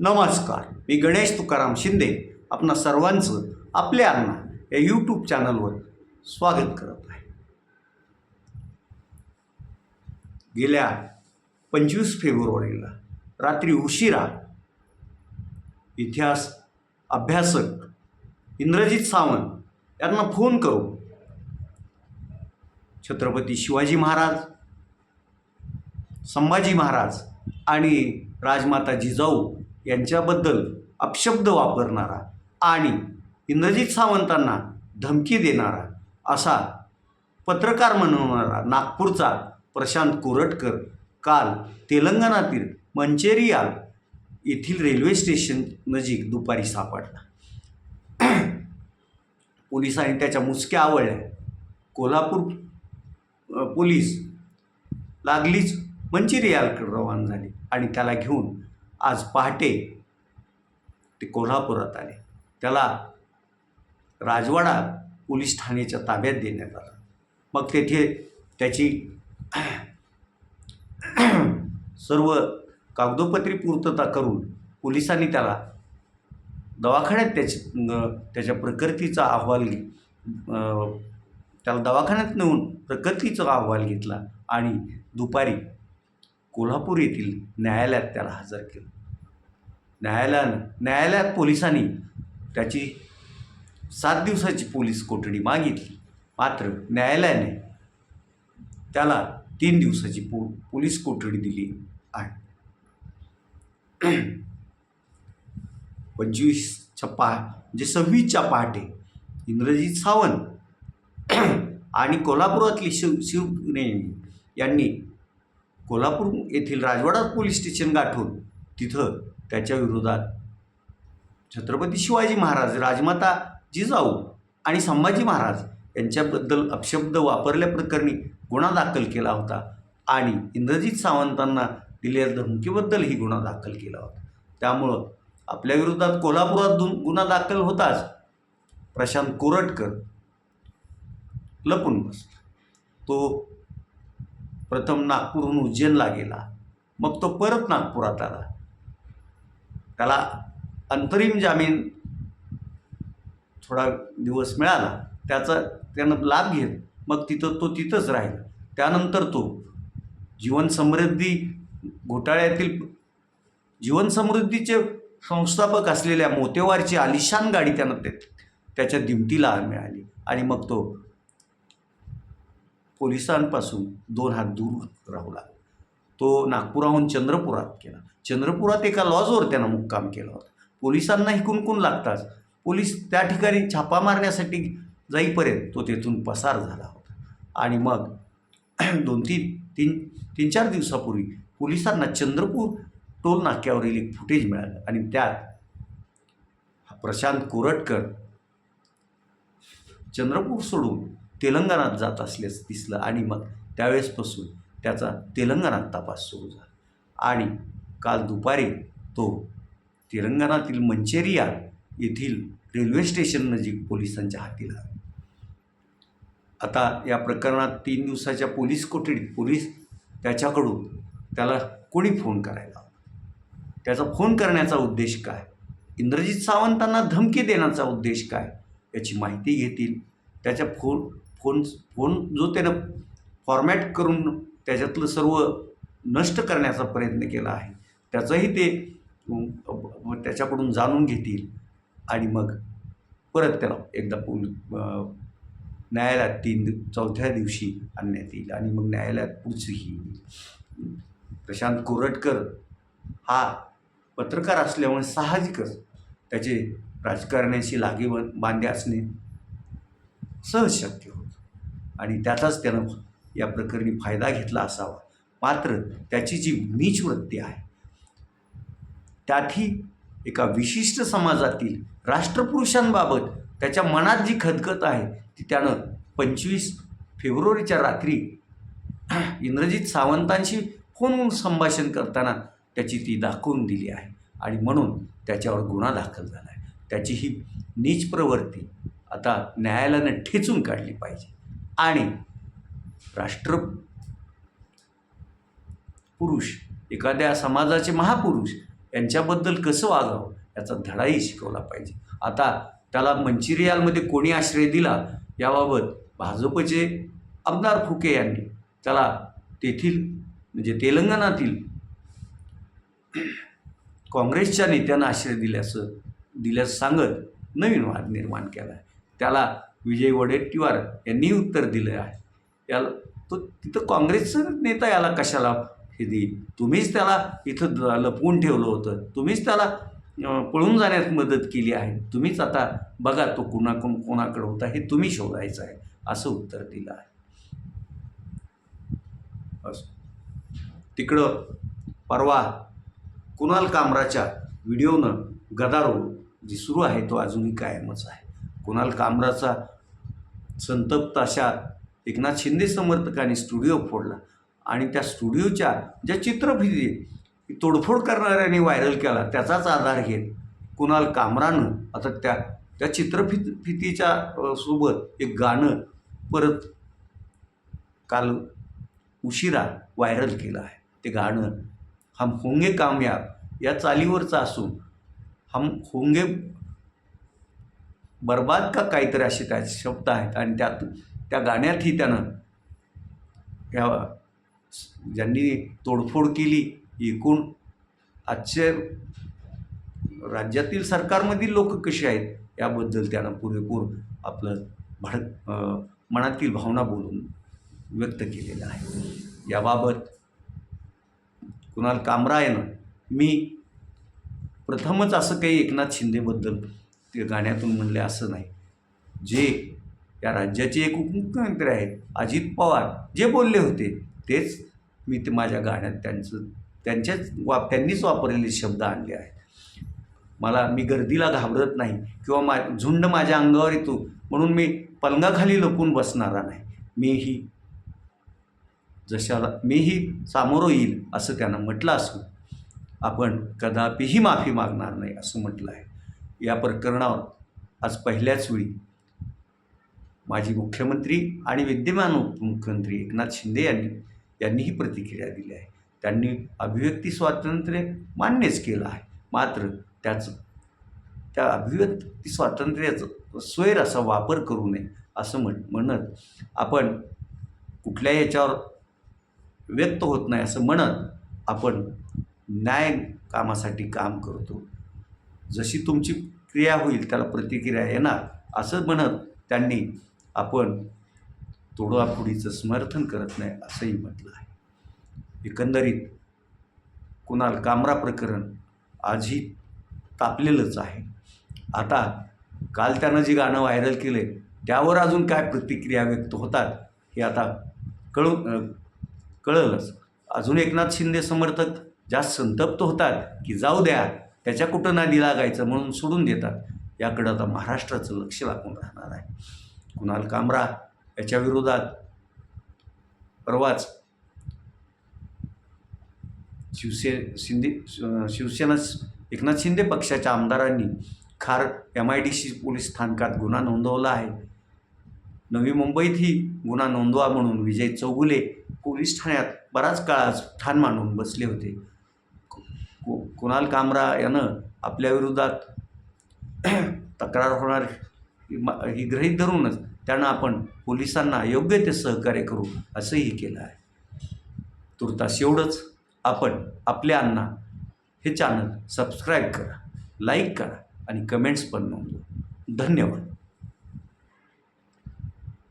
नमस्कार. मी गणेश तुकाराम शिंदे आपणा सर्वांचं आपल्या अण्णा या यूट्यूब चॅनलवर स्वागत करत आहे. गेल्या पंचवीस फेब्रुवारीला रात्री उशिरा इतिहास अभ्यासक इंद्रजित सावंत यांना फोन करू छत्रपती शिवाजी महाराज संभाजी महाराज आणि राजमाता जिजाऊ यांच्याबद्दल अपशब्द वापरणारा आणि इंद्रजित सावंतांना धमकी देणारा असा पत्रकार म्हणवणारा नागपूरचा प्रशांत कोरटकर काल तेलंगणातील मंचेरियाल येथील रेल्वे स्टेशन नजीक दुपारी सापडला. पोलिसांनी त्याच्या मुसक्या आवळल्या. कोल्हापूर पोलीस लागलीच मंचिरियालकडे रवाना झाली आणि त्याला घेऊन आज पहाटे ते कोल्हापुरात आले. त्याला राजवाडा पोलीस ठाण्याच्या ताब्यात देण्यात आला. मग तेथे त्याची सर्व कागदोपत्री पूर्तता करून पोलिसांनी त्याला दवाखान्यात त्याची त्याच्या प्रकृतीचा अहवाल त्याला दवाखान्यात नेऊन प्रकृतीचा अहवाल घेतला आणि दुपारी कोल्हापूर येथील न्यायालयात त्याला हजर केलं. न्यायालयानं न्यायालयात पोलिसांनी त्याची सात दिवसाची पोलीस कोठडी मागितली. मात्र न्यायालयाने त्याला तीन दिवसाची पो पोलीस कोठडी दिली आहे. पंचवीसच्या पहा म्हणजे सव्वीसच्या पहाटे इंद्रजित सावंत आणि कोल्हापुरातली शिव शिवने यांनी कोल्हापूर येथील राजवाडा पोलीस स्टेशन गाठून तिथं त्याच्या विरोधात छत्रपती शिवाजी महाराज राजमाता जिजाऊ आणि संभाजी महाराज यांच्याबद्दल अपशब्द वापरल्याप्रकरणी गुन्हा दाखल केला होता आणि इंद्रजित सावंतांना दिलेल्या धमकीबद्दलही गुन्हा दाखल केला होता. त्यामुळं आपल्या विरोधात कोल्हापुरात दु गुन्हा दाखल होताच प्रशांत कोरटकर लपून बसला. तो प्रथम नागपूरहून उज्जैनला गेला. मग तो परत नागपुरात आला. त्याला अंतरिम जामीन थोडा दिवस मिळाला. त्याचा त्यानं लाभ घेत मग तिथं तो तिथंच राहील. त्यानंतर तो जीवन समृद्धी घोटाळ्यातील जीवन समृद्धीचे संस्थापक असलेल्या मोतेवारची आलिशान गाडी त्यानं त्याच्या दिमतीला मिळाली. आणि मग तो पोलिसांपासून दोन हात दूर राहू लागला. तो नागपुराहून चंद्रपुरात केला चंद्रपुरात एका लॉजवर त्यानं मुक्काम केला होता. पोलिसांनाही कुणकुण लागताच? पोलीस त्या ठिकाणी छापा मारण्यासाठी जाईपर्यंत तो तेथून पसार झाला होता. आणि मग दोन तीन तीन तीन चार दिवसापूर्वी पोलिसांना चंद्रपूर टोल नाक्यावरील एक फुटेज मिळालं. आणि त्यात हा प्रशांत कोरटकर चंद्रपूर सोडून तेलंगणात जात असल्याचं दिसलं आणि मग त्यावेळेसपासून त्याचा तेलंगणात तपास सुरू झाला. आणि काल दुपारी तो तेलंगणातील मंचेरिया येथील रेल्वे स्टेशन नजीक पोलिसांच्या हाती लागला आता या प्रकरणात तीन दिवसाच्या पोलीस कोठडीत पोलीस त्याच्याकडून त्याला कोणी फोन करायला? त्याचा फोन करण्याचा उद्देश काय? इंद्रजित सावंतांना धमकी देण्याचा उद्देश काय? याची माहिती घेतील. त्याच्या फोन फोन फोन जो त्यानं फॉर्मॅट करून त्याच्यातलं सर्व नष्ट करण्याचा प्रयत्न केला आहे त्याचंही ते त्याच्याकडून जाणून घेतील आणि मग परत त्याला एकदा पोल न्यायालयात तीन चौथ्या दिवशी आणण्यात येईल आणि मग न्यायालयात पुढची येईल. प्रशांत कोरटकर हा पत्रकार असल्यामुळे साहजिकच त्याचे राजकारण्याशी लागे बांधे असणे सहज शक्य होतं आणि त्याचाच त्यानं या प्रकरणी फायदा घेतला असावा. मात्र त्याची जी नीच वृत्ती आहे त्यातही एका विशिष्ट समाजातील राष्ट्रपुरुषांबाबत त्याच्या मनात जी खदखत आहे ती त्यानं पंचवीस फेब्रुवारीच्या रात्री इंद्रजित सावंतांशी फोनवरून संभाषण करताना त्याची ती दाखवून दिली आहे आणि म्हणून त्याच्यावर गुन्हा दाखल झाला आहे. त्याची ही नीच प्रवृत्ती आता न्यायालयानं ठेचून काढली पाहिजे. आणि राष्ट्र पुरुष एखाद्या समाजाचे महापुरुष यांच्याबद्दल कसं वागावं याचा धडाही शिकवला पाहिजे. आता त्याला मंचिरियालमध्ये कोणी आश्रय दिला याबाबत भाजपचे आमदार फुके यांनी त्याला तेथील म्हणजे तेलंगणातील काँग्रेसच्या नेत्यांना आश्रय दिल्याचं दिल्याचं सांगत नवीन वाद निर्माण केला आहे त्याला विजय वडेट्टीवार यांनी उत्तर दिलं आहे. याला तो तिथं काँग्रेसचं नेता याला कशाला हे देईल? तुम्हीच त्याला इथं लपवून ठेवलं होतं. तुम्हीच त्याला पळून जाण्यात मदत केली आहे. तुम्हीच आता बघा तो कुणाकडून कोणाकडे होता हे तुम्ही शोधायचं आहे असं उत्तर दिलं आहे. असं. तिकडं परवा कुणाल कामराच्या व्हिडिओनं गदारोळ जी सुरू आहे तो अजूनही कायमच आहे. कुणाल कामराचा संतप्त अशा एकनाथ शिंदे समर्थकांनी स्टुडिओ फोडला. आणि त्या स्टुडिओच्या ज्या चित्रफिती तोडफोड करणाऱ्यांनी व्हायरल केला त्याचाच आधार घेत कुणाल कामरानं आता त्या त्या चित्रफित फितीच्या सोबत एक गाणं परत काल उशिरा व्हायरल केलं आहे. ते गाणं हम होंगे कामयाब या चालीवरचं असून हम होंगे बर्बाद का काहीतरी असे त्या शब्द आहेत? आणि त्यात त्या गाण्यातही त्यानं ह्या ज्यांनी तोडफोड केली एकूण आजचे राज्यातील सरकारमधील लोक कसे आहेत याबद्दल त्यानं पुरेपूर आपलं भडक मनातील भावना बोलून व्यक्त केलेलं आहे. याबाबत कुणाल कामरायनं मी प्रथमच असं काही एकनाथ शिंदेबद्दल ते गाण्यातून म्हणले असं नाही. जे या राज्याचे एक उपमुख्यमंत्री आहेत अजित पवार जे बोलले होते तेच मी ते माझ्या गाण्यात त्यांचं त्यांच्याच वा त्यांनीच वापरलेले शब्द आणले आहेत. मला मी गर्दीला घाबरत नाही किंवा मा झुंड माझ्या अंगावर येतो म्हणून मी पलंगाखाली लपून बसणारा नाही. मीही जशाला मीही सामोरं येईल असं त्यांना म्हटलं असून आपण कदापिही माफी मागणार नाही असं म्हटलं आहे. या प्रकरणावर आज पहिल्याच वेळी माजी मुख्यमंत्री आणि विद्यमान उपमुख्यमंत्री एकनाथ शिंदे यांनी यांनीही प्रतिक्रिया दिली आहे. त्यांनी अभिव्यक्ती स्वातंत्र्य मान्यच केलं आहे. मात्र त्याचं त्या अभिव्यक्ती स्वातंत्र्याचं स्वैर असा वापर करू नये असं म्हण म्हणत आपण कुठल्याही याच्यावर व्यक्त होत नाही असं म्हणत आपण न्याय कामासाठी काम करतो. जशी तुमची क्रिया होईल त्याला प्रतिक्रिया येणार असं म्हणत त्यांनी आपण तोडाफोडीचं समर्थन करत नाही असंही म्हटलं आहे. एकंदरीत कुणाल कामरा प्रकरण आजही तापलेलंच आहे. आता काल त्यानं जे गाणं व्हायरल केलं आहे त्यावर अजून काय प्रतिक्रिया व्यक्त होतात हे आता कळू कळलंच. अजून एकनाथ शिंदे समर्थक जास्त संतप्त होतात की जाऊ द्या त्याच्या कुठं नादी लागायचं म्हणून सोडून देतात. याकडं आता महाराष्ट्राचं लक्ष लागून राहणार आहे. कुणाल कामरा याच्या विरोधात परवाच शिवसे शिंदे शिवसेना एकनाथ शिंदे पक्षाच्या आमदारांनी Khar M I D C police स्थानकात गुन्हा नोंदवला आहे. नवी मुंबईतही गुन्हा नोंदवा म्हणून विजय चौगुले पोलीस ठाण्यात बराच काळ ठाण मांडून बसले होते. कु कुणाल कामरा यानं आपल्या विरोधात तक्रार होणार ही मा- ही गृहीत धरूनच त्यांना आपण पोलिसांना योग्य ते सहकार्य करू असंही केलं आहे. तुर्तास एवढंच. आपण आपल्या अण्णा हे चॅनल सबस्क्राईब करा लाईक करा आणि कमेंट्स पण नोंदवा. धन्यवाद.